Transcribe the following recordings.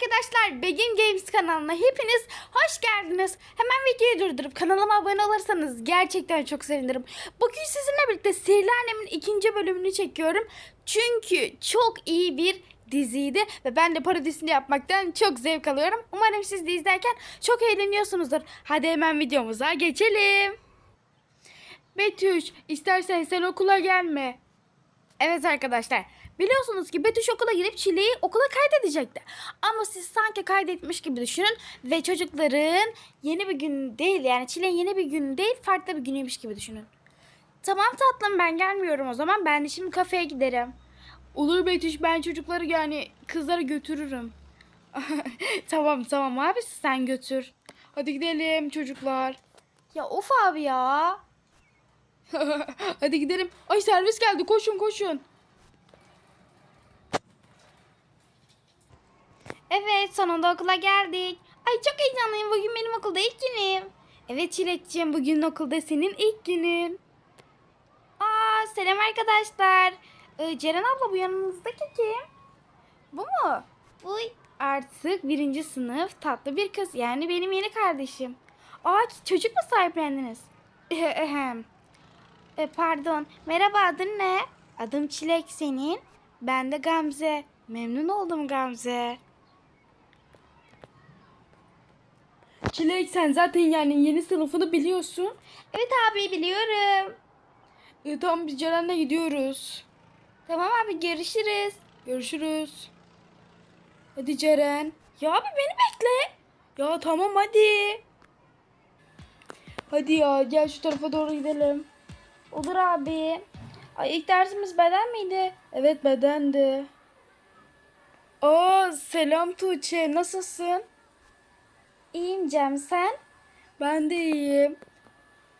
arkadaşlar Begin Games kanalına hepiniz hoş geldiniz. Hemen videoyu durdurup kanalıma abone olursanız gerçekten çok sevinirim. Bugün sizinle birlikte Sihirli Annem'in ikinci bölümünü çekiyorum. Çünkü çok iyi bir diziydi ve ben de parodisini yapmaktan çok zevk alıyorum. Umarım siz de izlerken çok eğleniyorsunuzdur. Hadi hemen videomuza geçelim. Betüş istersen sen okula gelme. Evet arkadaşlar. Biliyorsunuz ki Betüş okula gidip Çile'yi okula kaydedecekti. Ama siz sanki kaydetmiş gibi düşünün ve çocukların yeni bir gün değil yani Çile'nin yeni bir gün değil farklı bir günüymüş gibi düşünün. Tamam tatlım ben gelmiyorum o zaman ben de şimdi kafeye giderim. Olur Betüş ben çocukları yani kızları götürürüm. tamam tamam abi sen götür. Hadi gidelim çocuklar. Ya of abi ya. Hadi gidelim. Ay servis geldi koşun koşun. Evet sonunda okula geldik. Ay çok heyecanlıyım bugün benim okulda ilk günüm. Evet Çilekciğim bugün okulda senin ilk günün. Aa selam arkadaşlar. Ee, Ceren abla bu yanınızdaki kim? Bu mu? Bu artık birinci sınıf tatlı bir kız yani benim yeni kardeşim. Aa çocuk mu sahiplendiniz? E, pardon. Merhaba adın ne? Adım Çilek senin. Ben de Gamze. Memnun oldum Gamze. Çilek sen zaten yani yeni sınıfını biliyorsun. Evet abi biliyorum. E, tamam biz Ceren'le gidiyoruz. Tamam abi görüşürüz. Görüşürüz. Hadi Ceren. Ya abi beni bekle. Ya tamam hadi. Hadi ya gel şu tarafa doğru gidelim. Olur abi. Ay ilk dersimiz beden miydi? Evet bedendi. Aa selam Tuğçe nasılsın? İyiyim Cem sen? Ben de iyiyim.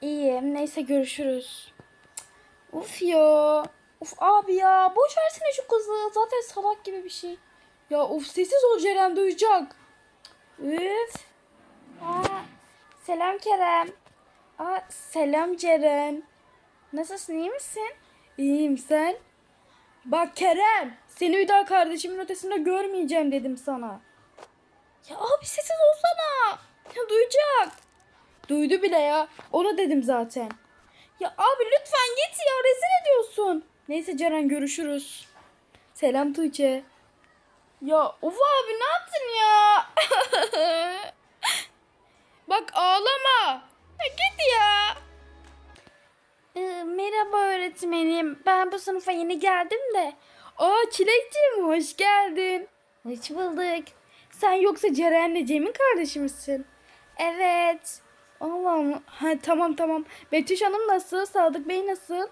İyiyim neyse görüşürüz. Uf ya. Uf abi ya boş versene şu kızı zaten salak gibi bir şey. Ya uf sessiz ol Ceren duyacak. Üf. Aa, selam Kerem. Aa, selam Ceren. Nasılsın iyi misin? İyiyim sen? Bak Kerem seni bir daha kardeşimin ötesinde görmeyeceğim dedim sana. Ya abi sessiz olsana. Ya duyacak. Duydu bile ya. Onu dedim zaten. Ya abi lütfen git ya rezil ediyorsun. Neyse Ceren görüşürüz. Selam Tuğçe. Ya of abi ne yaptın ya? Bak ağlama. Ya git ya. Ee, merhaba öğretmenim. Ben bu sınıfa yeni geldim de. Aa Çilekciğim hoş geldin. Hoş bulduk. Sen yoksa Ceren'le Cem'in kardeşi misin? Evet. Allah'ım. Ha, tamam tamam. Betüş Hanım nasıl? Sadık Bey nasıl?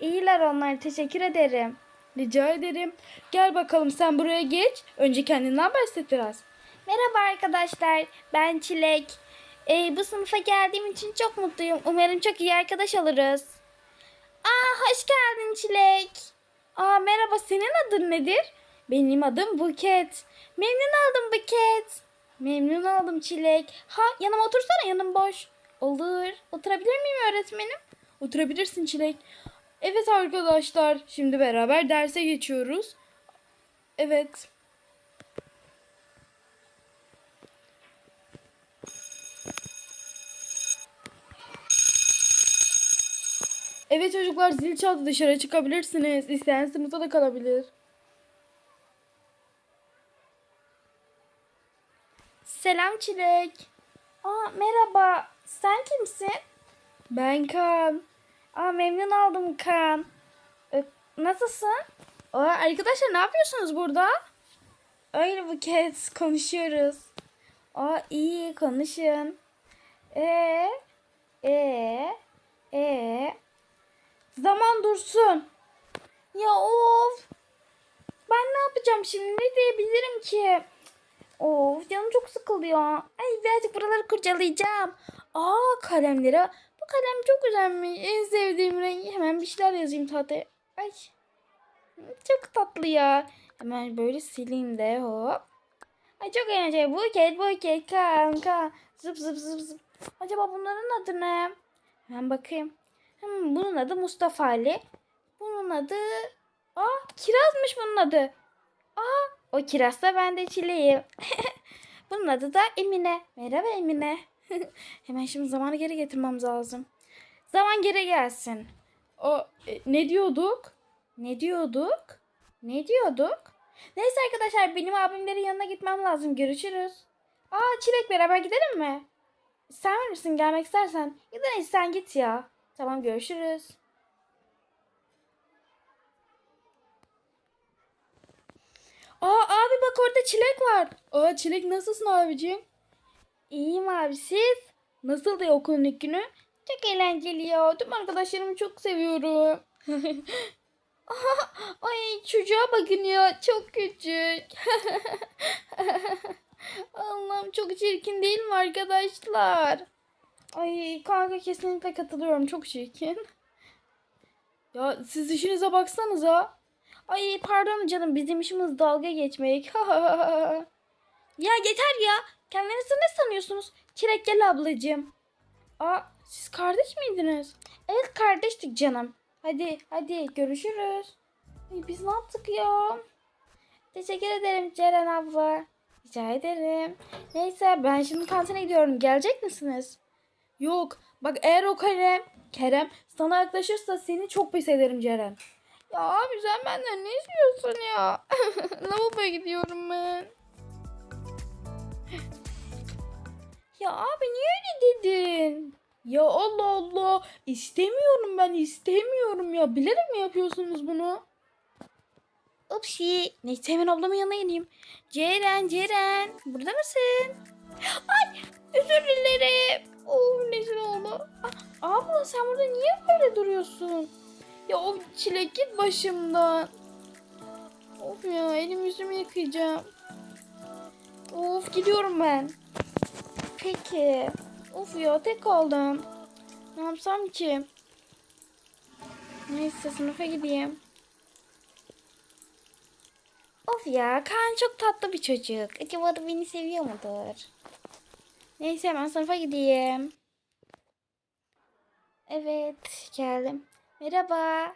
İyiler onlar. Teşekkür ederim. Rica ederim. Gel bakalım sen buraya geç. Önce kendinden bahset biraz. Merhaba arkadaşlar. Ben Çilek. Ee, bu sınıfa geldiğim için çok mutluyum. Umarım çok iyi arkadaş oluruz. Aa hoş geldin Çilek. Aa merhaba senin adın nedir? Benim adım Buket. Memnun oldum Buket. Memnun oldum Çilek. Ha yanıma otursana yanım boş. Olur. Oturabilir miyim öğretmenim? Oturabilirsin Çilek. Evet arkadaşlar şimdi beraber derse geçiyoruz. Evet. Evet çocuklar zil çaldı dışarı çıkabilirsiniz. İsteyen sınıfta da kalabilir. Selam Çilek. Aa merhaba. Sen kimsin? Ben Kaan. Aa memnun oldum Kaan. Ee, nasılsın? Aa arkadaşlar ne yapıyorsunuz burada? Öyle bu kez konuşuyoruz. Aa iyi konuşun. Ee, ee, ee. Zaman dursun. Ya of. Ben ne yapacağım şimdi? Ne diyebilirim ki? Of canım çok sıkıldı ya. Ay birazcık buraları kurcalayacağım. Aa kalemleri. Bu kalem çok güzelmiş. En sevdiğim renk. Hemen bir şeyler yazayım tahtaya. Ay. Çok tatlı ya. Hemen böyle sileyim de hop. Ay çok eğlenceli. Buket buket kanka. Zıp zıp zıp zıp. Acaba bunların adı ne? Hemen bakayım. Hmm, bunun adı Mustafa Ali. Bunun adı... Aa kirazmış bunun adı. Aa O Kiraz'da ben de Çileğim. Bunun adı da Emine. Merhaba Emine. Hemen şimdi zamanı geri getirmem lazım. Zaman geri gelsin. O e, ne diyorduk? Ne diyorduk? Ne diyorduk? Neyse arkadaşlar benim abimlerin yanına gitmem lazım. Görüşürüz. Aa Çilek beraber gidelim mi? Sen misin gelmek istersen? Ya da sen git ya. Tamam görüşürüz. Aa abi bak orada çilek var. Aa çilek nasılsın abicim? İyiyim abi siz? Nasıl da okulun ilk günü? Çok eğlenceli ya. Tüm arkadaşlarımı çok seviyorum. Ay çocuğa bakın ya. Çok küçük. Allah'ım çok çirkin değil mi arkadaşlar? Ay kanka kesinlikle katılıyorum. Çok çirkin. Ya siz işinize baksanıza. Ay pardon canım bizim işimiz dalga geçmek. ya yeter ya. Kendinizi ne sanıyorsunuz? Çilek gel ablacığım. Aa siz kardeş miydiniz? Evet kardeştik canım. Hadi hadi görüşürüz. Ay, biz ne yaptık ya? Teşekkür ederim Ceren abla. Rica ederim. Neyse ben şimdi kantine gidiyorum. Gelecek misiniz? Yok. Bak eğer o Kerem, Kerem sana yaklaşırsa seni çok pis ederim Ceren. Ya abi sen benden ne istiyorsun ya? Lavaboya gidiyorum ben. Ya abi niye öyle dedin? Ya Allah Allah. İstemiyorum ben istemiyorum ya. Bilerek mi yapıyorsunuz bunu? Upsi. Neyse hemen ablamın yanına ineyim. Ceren Ceren. Burada mısın? Ay özür dilerim. Oh nezil oldu. Aa, abla sen burada niye böyle duruyorsun? Ya o çilek git başımdan. Of ya elim yüzümü yıkayacağım. Of gidiyorum ben. Peki. Of ya tek kaldım. Ne yapsam ki? Neyse sınıfa gideyim. Of ya Kaan çok tatlı bir çocuk. Acaba da beni seviyor mudur? Neyse ben sınıfa gideyim. Evet geldim. Merhaba.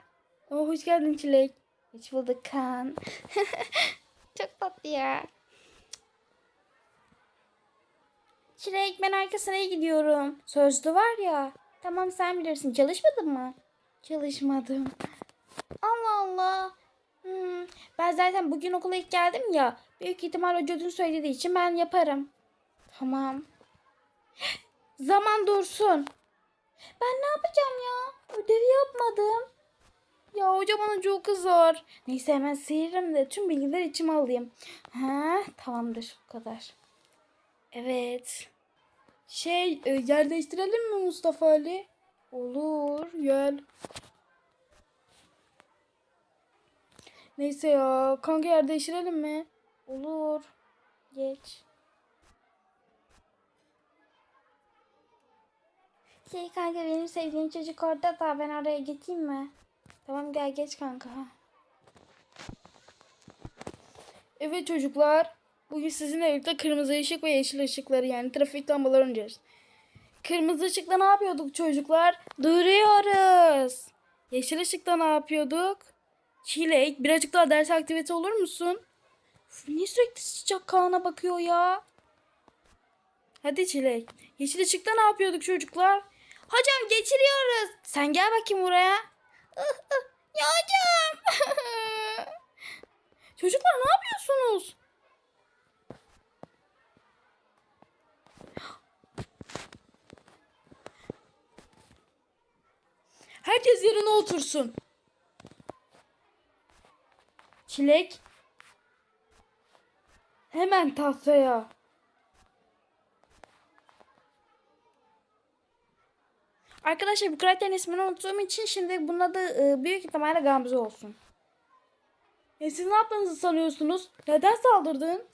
Oh, hoş geldin Çilek. Hoş bulduk Kaan. çok tatlı ya. Çilek ben arkasına gidiyorum. Sözlü var ya. Tamam sen bilirsin. Çalışmadın mı? Çalışmadım. Allah Allah. Hmm, ben zaten bugün okula ilk geldim ya. Büyük ihtimal hoca dün söylediği için ben yaparım. Tamam. Zaman dursun. Ben ne yapacağım ya? Ödevi yapmadım. Ya hoca bana çok kızar. Neyse hemen sıyırırım da tüm bilgileri içime alayım. Ha, tamamdır bu kadar. Evet. Şey e, yer değiştirelim mi Mustafa Ali? Olur gel. Neyse ya kanka yer değiştirelim mi? Olur. Geç. Şey kanka benim sevdiğim çocuk orada da ben oraya geçeyim mi? Tamam gel geç kanka. Evet çocuklar. Bugün sizinle birlikte kırmızı ışık ve yeşil ışıkları yani trafik lambaları oynayacağız. Kırmızı ışıkta ne yapıyorduk çocuklar? Duruyoruz. Yeşil ışıkta ne yapıyorduk? Çilek birazcık daha ders aktivite olur musun? Uf, niye sürekli sıcak Kaan'a bakıyor ya? Hadi Çilek. Yeşil ışıkta ne yapıyorduk çocuklar? Hocam geçiriyoruz. Sen gel bakayım buraya. ya hocam. çocuklar ne yapıyorsunuz? Herkes yerine otursun. Çilek. Hemen tahtaya. Arkadaşlar bu karakterin ismini unuttuğum için şimdi bunun adı e, büyük ihtimalle Gamze olsun. E siz ne yaptığınızı sanıyorsunuz? Neden saldırdın?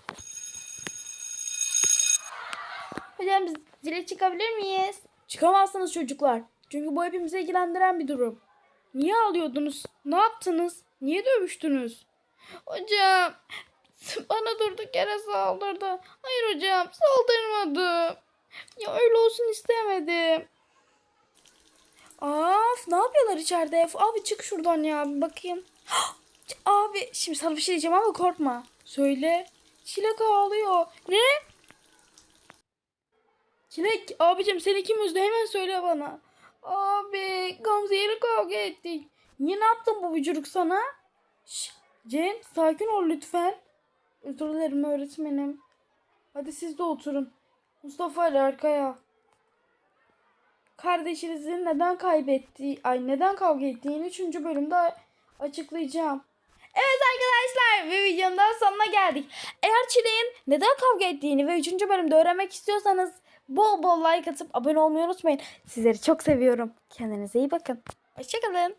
Hocam biz zile çıkabilir miyiz? Çıkamazsınız çocuklar. Çünkü bu hepimizi ilgilendiren bir durum. Niye ağlıyordunuz? Ne yaptınız? Niye dövüştünüz? Hocam bana durduk yere saldırdı. Hayır hocam saldırmadım. Ya öyle olsun istemedim. Of ne yapıyorlar içeride? Abi çık şuradan ya bir bakayım. Abi şimdi sana bir şey diyeceğim ama korkma. Söyle. Çilek ağlıyor. Ne? Çilek abicim seni kim üzdü hemen söyle bana. Abi Gamze ile kavga ettik. Niye ne yaptın bu vücuduk sana? Şş, Cem sakin ol lütfen. Özür dilerim öğretmenim. Hadi siz de oturun. Mustafa ile arkaya. Kardeşinizin neden kaybettiği, ay neden kavga ettiğini 3. bölümde açıklayacağım. Evet arkadaşlar ve videonun daha sonuna geldik. Eğer Çileğin neden kavga ettiğini ve 3. bölümde öğrenmek istiyorsanız bol bol like atıp abone olmayı unutmayın. Sizleri çok seviyorum. Kendinize iyi bakın. Hoşçakalın.